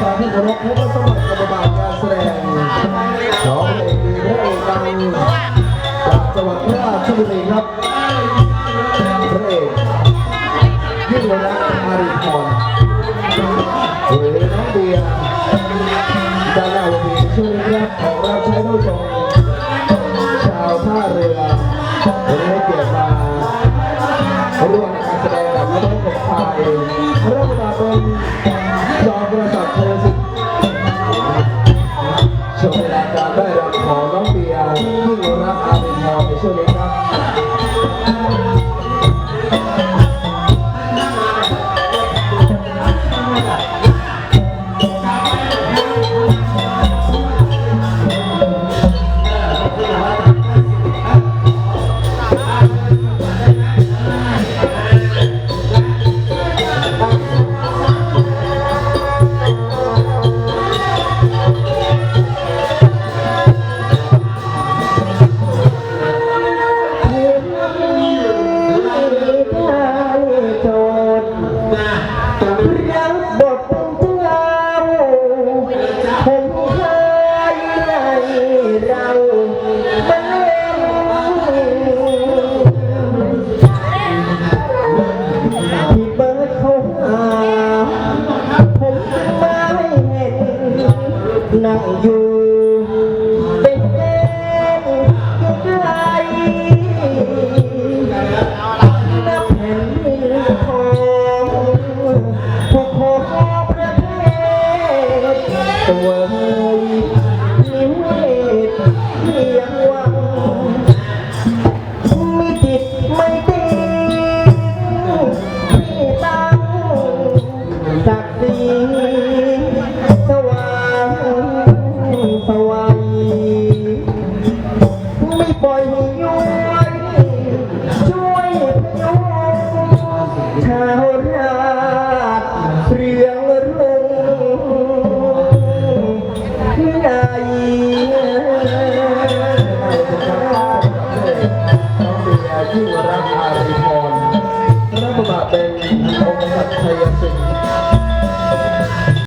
สาที่เคารพผู้สมัครกรรมการการแสดงน้องเอกดีพระเอกดังจากจังหวัดราชบุรีครับพระเอกยิ่งรักอาริพรหรือน้องเบียร์ดาราเวทีช่วยรับของรับใช้ผู้ชมชาวท่าเรือวันนี้ให้เกียรติมาร่วมการแสดงกับน้องกบไทยเริ่มมาเป็น บริษัทโทรสิทธิ์ชมเวลาการได้รับของน้องเบียร์ที่รักอาริพรในช่วงนี้ นั่งอยู่เป็นเล่นไกลนับแผ่นดินทองผู้ครอประเทศตัวเฮ้ยนิเวศเพียงหวังมีจิตไม่ดี งในน้องเบียร์ยิ่งรักอาริพรรับมาเป็นองค์สัตย์ชัยสิทธิ์